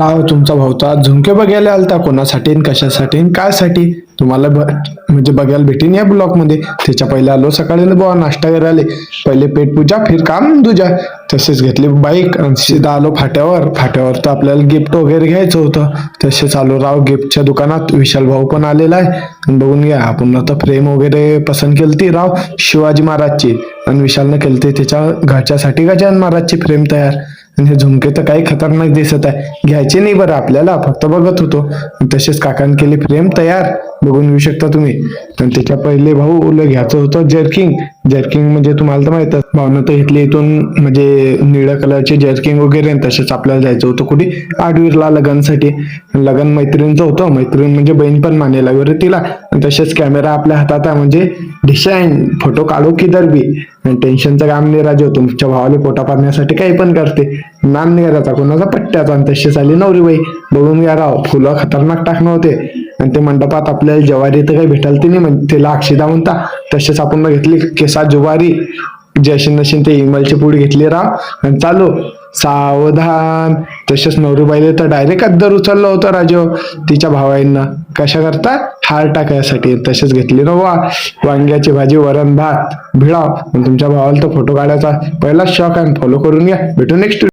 राव तुमचा भाऊचा झुमके बघायला आलता कोणासाठी कशासाठी कायसाठी? तुम्हाला म्हणजे बघायला भेटेन या ब्लॉकमध्ये. त्याच्या पहिले आलो सकाळी बुवा नाश्ता करायला पहिले पेट पूजा फिर काम दुजा. तसेच घेतली बाईक आणि सीधा आलो फाट्यावर. फाट्यावर तर आपल्याला गिफ्ट वगैरे घ्यायचं होतं. तसेच आलो राव गिफ्टच्या दुकानात. विशाल भाऊ पण आलेला आहे. आणि बघून घ्या आपण आता फ्रेम वगैरे पसंत केलती राव शिवाजी महाराजची. आणि विशालनं केलते त्याच्या घरच्यासाठी गजानन महाराजची फ्रेम तयार. आणि हे झुमके तर काही खतरनाक दिसत आहे. घ्यायचे नाही बरं आपल्याला फक्त बघत होतो. तसेच काकान केली फ्रेम तयार. बघून येऊ शकता तुम्ही. तर त्याच्या पहिले भाऊ घ्यायचं होतं जर्किंग. जर्किंग म्हणजे तुम्हाला तर माहीत भावना तर इथली इथून म्हणजे निळ्या कलरचे जर्किंग वगैरे तसेच आपल्याला जायचं होतं कुठे? आडवीरला लग्नसाठी. लगन मैत्रिणीचं होतं. मैत्रीण म्हणजे बहीण पण मानेला वगैरे तिला. तसेच कॅमेरा आपल्या हातात आहे म्हणजे डिशाईन फोटो काढू की बी टेन्शनचं काम नाही राजे तुमच्या भावाला पोटा पाडण्यासाठी काही पण करते. नाम नाही करायचा कोणाचा पट्ट्याचा आणि तशीच आली नवरीबाई. बघून घ्या राव फुलं खतरनाक टाकणं होते. आणि ते मंडपात आपल्याला ज्वारी तर काही भेटायला ते नाही म्हणजे तिला अक्षिता म्हणता तसेच आपण घेतली केसा ज्वारी जशी नशीन ते इमलची पुडी घेतली राव. आणि चालू सावधान. तसेच नवरीबाईले तर डायरेक्ट अद्दर उचललं होतं राजो तिच्या भावाईंना. कशा करता? हार टाकायसाठी. तसेच घेतली ना वा वांग्याची भाजी वरण भात भिडाव आणि तुमच्या भावाला तर फोटो काढायचा पहिलाच शॉक आहे. फॉलो करून घ्या. भेटू नेक्स्ट